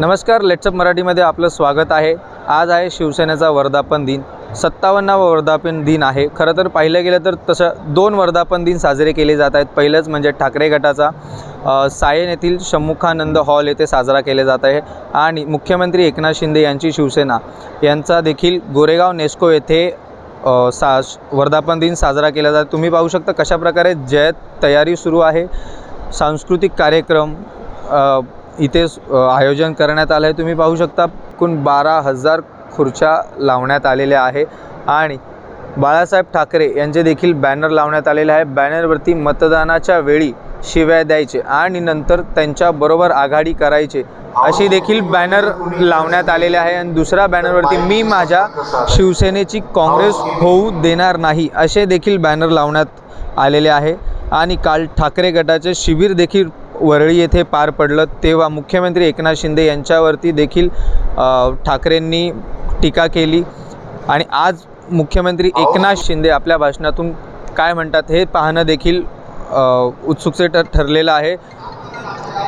नमस्कार लेट्सअप मराठीमध्ये आपलं स्वागत आहे. आज आहे शिवसेनेचा वर्धापन दिन. सत्तावन्नावा वर्धापन दिन आहे. खरं तर पाहिलं गेलं तर तसं दोन वर्धापन दिन साजरे केले जात आहेत. पहिलंच म्हणजे ठाकरे गटाचा सायन येथील शम्मुखानंद हॉल येथे साजरा केले जात आहे. आणि मुख्यमंत्री एकनाथ शिंदे यांची शिवसेना. यांचा देखील गोरेगाव नेस्को येथे सा वर्धापन दिन साजरा केला जातो तुम्ही पाहू शकता कशाप्रकारे जयत तयारी सुरू आहे. सांस्कृतिक कार्यक्रम इथे आयोजन करण्यात आलं आहे तुम्ही पाहू शकता एकूण बारा हजार खुर्च्या लावण्यात आलेल्या आहे. आणि बाळासाहेब ठाकरे यांचे देखील बॅनर लावण्यात आलेले आहे. बॅनरवरती मतदानाच्या वेळी शिव्या द्यायचे आणि नंतर त्यांच्याबरोबर आघाडी करायचे अशी देखील बॅनर लावण्यात आलेले आहे. आणि दुसऱ्या बॅनरवरती मी माझ्या शिवसेनेची काँग्रेस होऊ देणार नाही असे देखील बॅनर लावण्यात आलेले आहे. आणि काल ठाकरे गटाचे शिबिर देखील वरळी येथे पार पडलं तेव्हा मुख्यमंत्री एकनाथ शिंदे यांच्यावरती देखील ठाकरेंनी टीका केली. आणि आज मुख्यमंत्री एकनाथ शिंदे आपल्या भाषणातून काय म्हणतात हे पाहणं देखील उत्सुकते ठरलेलं आहे.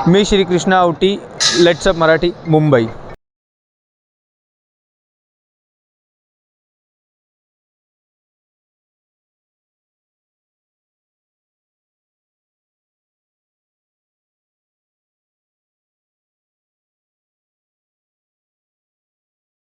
मी श्रीकृष्ण आवटी लेट्सअप मराठी मुंबई.